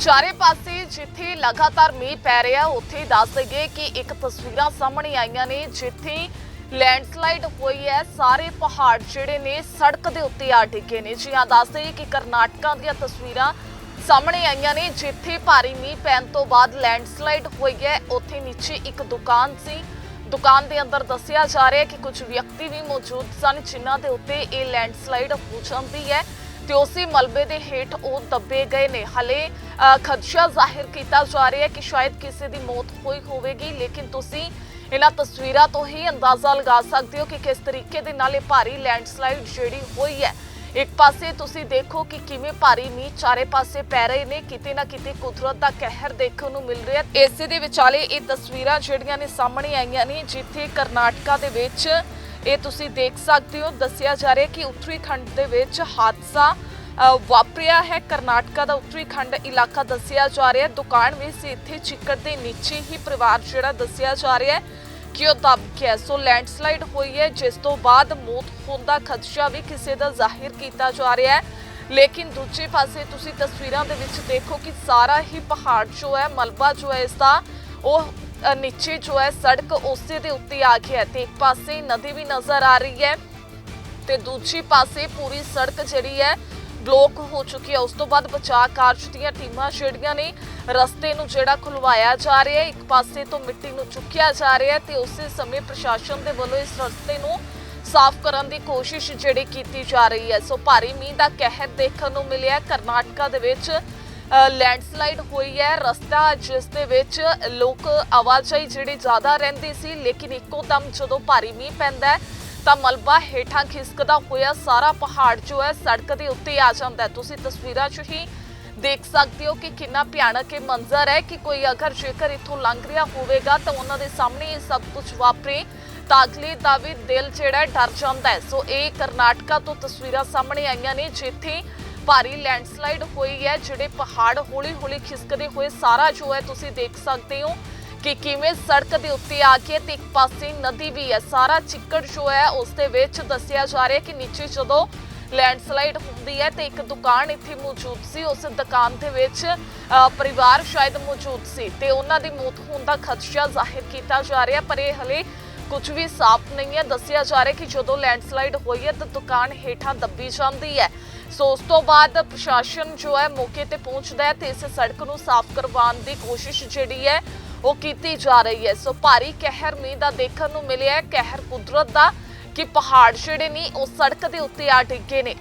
ਚਾਰੇ ਪਾਸੇ ਜਿੱਥੇ ਲਗਾਤਾਰ ਮੀਂਹ ਪੈ ਰਿਹਾ, ਉੱਥੇ ਦੱਸ ਦਈਏ ਕਿ ਇੱਕ ਤਸਵੀਰਾਂ ਸਾਹਮਣੇ ਆਈਆਂ ਨੇ, ਜਿੱਥੇ ਲੈਂਡਸਲਾਈਡ ਹੋਈ ਹੈ। ਸਾਰੇ ਪਹਾੜ ਜਿਹੜੇ ਨੇ, ਸੜਕ ਦੇ ਉੱਤੇ ਆ ਡਿੱਗੇ ਨੇ। ਜੀ ਹਾਂ, ਦੱਸ ਦਈਏ ਕਿ ਕਰਨਾਟਕਾ ਦੀਆਂ ਤਸਵੀਰਾਂ ਸਾਹਮਣੇ ਆਈਆਂ ਨੇ, ਜਿੱਥੇ ਭਾਰੀ ਮੀਂਹ ਪੈਣ ਤੋਂ ਬਾਅਦ ਲੈਂਡਸਲਾਈਡ ਹੋਈ ਹੈ। ਉੱਥੇ ਨੀਚੇ ਇੱਕ ਦੁਕਾਨ ਸੀ। ਦੁਕਾਨ ਦੇ ਅੰਦਰ ਦੱਸਿਆ ਜਾ ਰਿਹਾ ਹੈ ਕਿ ਕੁਝ ਵਿਅਕਤੀ ਵੀ ਮੌਜੂਦ ਸਨ, ਜਿਨ੍ਹਾਂ ਦੇ ਉੱਤੇ ਇਹ ਲੈਂਡਸਲਾਈਡ ਹੋ ਜਾਂਦੀ ਹੈ। ਤੇ ਉਸੇ ਮਲਬੇ ਦੇ ਹੇਠ ਉਹ ਦੱਬੇ ਗਏ ਨੇ। ਹਲੇ ਖਦਸ਼ਾ ਜ਼ਾਹਿਰ ਕੀਤਾ ਜਾ ਰਿਹਾ ਹੈ ਕਿ ਸ਼ਾਇਦ ਕਿਸੇ ਦੀ ਮੌਤ ਹੋਈ ਹੋਵੇਗੀ, ਲੇਕਿਨ ਤੁਸੀਂ ਇਹਨਾਂ ਤਸਵੀਰਾਂ ਤੋਂ ਹੀ ਅੰਦਾਜ਼ਾ ਲਗਾ ਸਕਦੇ ਹੋ ਕਿ ਕਿਸ ਤਰੀਕੇ ਦੇ ਨਾਲ ਇਹ ਭਾਰੀ ਲੈਂਡਸਲਾਈਡ ਜਿਹੜੀ ਹੋਈ ਹੈ। ਇੱਕ ਪਾਸੇ ਤੁਸੀਂ ਦੇਖੋ ਕਿ ਕਿਵੇਂ ਭਾਰੀ ਮੀਂਹ ਚਾਰੇ ਪਾਸੇ ਪੈ ਰਹੇ ਨੇ, ਕਿਤੇ ਨਾ ਕਿਤੇ ਕੁਦਰਤ ਦਾ ਕਹਿਰ ਦੇਖਣ ਨੂੰ ਮਿਲ ਰਿਹਾ ਹੈ। ਇਸੇ ਦੇ ਵਿਚਾਲੇ ਇਹ ਤਸਵੀਰਾਂ ਜਿਹੜੀਆਂ ਨੇ ਸਾਹਮਣੇ ਆਈਆਂ ਨੇ, ਜਿੱਥੇ ਕਰਨਾਟਕਾ ਦੇ ਵਿੱਚ ਇਹ ਤੁਸੀਂ ਦੇਖ ਸਕਦੇ ਹੋ, ਦੱਸਿਆ ਜਾ ਰਿਹਾ ਕਿ ਉੱਤਰੀ ਖੰਡ ਦੇ ਵਿੱਚ ਹਾਦਸਾ ਵਾਪਰਿਆ ਹੈ। ਕਰਨਾਟਕਾ ਦਾ ਉੱਤਰੀ ਖੰਡ ਇਲਾਕਾ ਦੱਸਿਆ ਜਾ ਰਿਹਾ ਦੁਕਾਨ ਵੀ ਸੀ ਇੱਥੇ, ਚਿੱਕੜ ਦੇ ਨੀਚੇ ਹੀ ਪਰਿਵਾਰ ਜਿਹੜਾ ਦੱਸਿਆ ਜਾ ਰਿਹਾ ਹੈ ਕਿ ਉਹ ਦਬ ਗਿਆ। ਸੋ ਲੈਂਡਸਲਾਈਡ ਹੋਈ ਹੈ, ਜਿਸ ਤੋਂ ਬਾਅਦ ਮੌਤ ਹੋਣ ਦਾ ਖਦਸ਼ਾ ਵੀ ਕਿਸੇ ਦਾ ਜ਼ਾਹਿਰ ਕੀਤਾ ਜਾ ਰਿਹਾ ਹੈ। ਲੇਕਿਨ ਦੂਜੇ ਪਾਸੇ ਤੁਸੀਂ ਤਸਵੀਰਾਂ ਦੇ ਵਿੱਚ ਦੇਖੋ ਕਿ ਸਾਰਾ ਹੀ ਪਹਾੜ ਜੋ ਹੈ, ਮਲਬਾ ਜੋ ਹੈ, ਇਸ ਦਾ ਉਹ ਨੀਚੇ ਜੋ ਹੈ, ਸੜਕ ਉਸੇ ਦੇ ਉੱਤੇ ਆ ਗਿਆ ਹੈ ਤੇ ਇੱਕ ਪਾਸੇ ਨਦੀ ਵੀ ਨਜ਼ਰ ਆ ਰਹੀ ਹੈ ਤੇ ਦੂਜੀ ਪਾਸੇ ਪੂਰੀ ਸੜਕ ਜਿਹੜੀ ਹੈ, ਬਲੌਕ ਹੋ ਚੁੱਕੀ ਹੈ। ਉਸ ਤੋਂ ਬਾਅਦ ਬਚਾਅ ਕਾਰਜ ਦੀਆਂ ਟੀਮਾਂ ਜਿਹੜੀਆਂ ਨੇ, ਰਸਤੇ ਨੂੰ ਜਿਹੜਾ ਖੁਲਵਾਇਆ ਜਾ ਰਿਹਾ ਹੈ, ਇੱਕ ਪਾਸੇ ਤੋਂ ਮਿੱਟੀ ਨੂੰ ਚੁੱਕਿਆ ਜਾ ਰਿਹਾ ਹੈ ਤੇ ਉਸੇ ਸਮੇਂ ਪ੍ਰਸ਼ਾਸਨ ਦੇ ਵੱਲੋਂ ਇਸ ਰਸਤੇ ਨੂੰ ਸਾਫ਼ ਕਰਨ ਦੀ ਕੋਸ਼ਿਸ਼ ਜਿਹੜੀ ਕੀਤੀ ਜਾ ਰਹੀ ਹੈ। ਸੋ ਭਾਰੀ ਮੀਂਹ ਦਾ ਕਹਿਰ ਦੇਖਣ ਨੂੰ ਮਿਲਿਆ ਕਰਨਾਟਕਾ ਦੇ ਵਿੱਚ ਲੈਂਡਸਲਾਈਡ ਹੋਈ ਹੈ ਰਸਤਾ ਜਿਸ ਦੇ ਵਿੱਚ ਲੋਕ ਆਵਾਜਾਈ ਜਿਹੜੀ ਜ਼ਿਆਦਾ ਰਹਿੰਦੀ ਸੀ, ਲੇਕਿਨ ਇੱਕੋ ਦਮ ਜਦੋਂ ਭਾਰੀ ਮੀਂਹ ਪੈਂਦਾ ਹੈ, ਤਾਂ ਮਲਬਾ ਹੇਠਾਂ ਖਿਸਕਦਾ ਹੋਇਆ ਸਾਰਾ ਪਹਾੜ ਜੋ ਹੈ ਸੜਕ ਦੇ ਉੱਤੇ ਆ ਜਾਂਦਾ ਹੈ। ਤੁਸੀਂ ਤਸਵੀਰਾਂ 'ਚ ਹੀ ਦੇਖ ਸਕਦੇ ਹੋ ਕਿ ਕਿੰਨਾ ਭਿਆਨਕ ਇਹ ਮੰਜ਼ਰ ਹੈ ਕਿ ਕੋਈ ਅਗਰ ਜੇਕਰ ਇੱਥੋਂ ਲੰਘ ਰਿਹਾ ਹੋਵੇਗਾ, ਤਾਂ ਉਹਨਾਂ ਦੇ ਸਾਹਮਣੇ ਇਹ ਸਭ ਕੁਝ ਵਾਪਰੇ, ਤਾਂ ਅਗਲੇ ਦਾ ਵੀ ਦਿਲ ਜਿਹੜਾ ਡਰ ਜਾਂਦਾ ਹੈ। ਸੋ ਇਹ ਕਰਨਾਟਕਾ ਤੋਂ ਤਸਵੀਰਾਂ ਸਾਹਮਣੇ ਆਈਆਂ ਨੇ, ਜਿੱਥੇ ਭਾਰੀ ਲੈਂਡਸਲਾਈਡ ਹੋਈ ਹੈ, ਜਿਹੜੇ ਪਹਾੜ ਹੌਲੀ-ਹੌਲੀ ਖਿਸਕਦੇ ਹੋਏ ਸਾਰਾ ਜੋ ਹੈ ਤੁਸੀਂ ਦੇਖ ਸਕਦੇ ਹੋ ਕਿ ਕਿਵੇਂ ਸੜਕ ਦੇ ਉੱਤੇ ਆ ਕੇ ਤੇ ਇੱਕ ਪਾਸੇ ਨਦੀ ਵੀ ਹੈ। ਸਾਰਾ ਚਿੱਕੜ ਜੋ ਹੈ, ਉਸ ਦੇ ਵਿੱਚ ਦੱਸਿਆ ਜਾ ਰਿਹਾ ਕਿ ਨੀਚੇ ਜਦੋਂ ਲੈਂਡਸਲਾਈਡ ਹੁੰਦੀ ਹੈ ਤੇ ਇੱਕ ਦੁਕਾਨ ਇੱਥੇ ਮੌਜੂਦ ਸੀ, ਉਸ ਦੁਕਾਨ ਦੇ ਵਿੱਚ ਪਰਿਵਾਰ ਸ਼ਾਇਦ ਮੌਜੂਦ ਸੀ ਤੇ ਉਹਨਾਂ ਦੀ ਮੌਤ ਹੋਣ ਦਾ ਖਦਸ਼ਾ ਜ਼ਾਹਿਰ ਕੀਤਾ ਜਾ ਰਿਹਾ, ਪਰ ਇਹ ਹਲੇ ਕੁਝ ਵੀ ਸਾਫ਼ ਨਹੀਂ ਹੈ। ਦੱਸਿਆ ਜਾ ਰਿਹਾ ਕਿ ਜਦੋਂ ਲੈਂਡਸਲਾਈਡ ਹੋਈ ਹੈ ਤਾਂ ਦੁਕਾਨ ਹੇਠਾਂ ਦੱਬੀ ਜਾਂਦੀ ਹੈ। ਸੋ ਉਸ ਤੋਂ ਬਾਅਦ ਪ੍ਰਸ਼ਾਸਨ ਜੋ ਹੈ ਮੌਕੇ ਤੇ ਪਹੁੰਚਦਾ ਹੈ ਤੇ ਇਸ ਸੜਕ ਨੂੰ ਸਾਫ਼ ਕਰਵਾਉਣ ਦੀ ਕੋਸ਼ਿਸ਼ ਜਿਹੜੀ ਹੈ ਉਹ ਕੀਤੀ ਜਾ ਰਹੀ ਹੈ। ਸੋ ਭਾਰੀ ਕਹਿਰ ਮੀਂਹ ਦਾ ਦੇਖਣ ਨੂੰ ਮਿਲਿਆ ਹੈ। ਕਹਿਰ ਕੁਦਰਤ ਦਾ ਕਿ ਪਹਾੜ ਜਿਹੜੇ ਨੇ ਉਹ ਸੜਕ ਦੇ ਉੱਤੇ ਆ ਡਿੱਗੇ ਨੇ।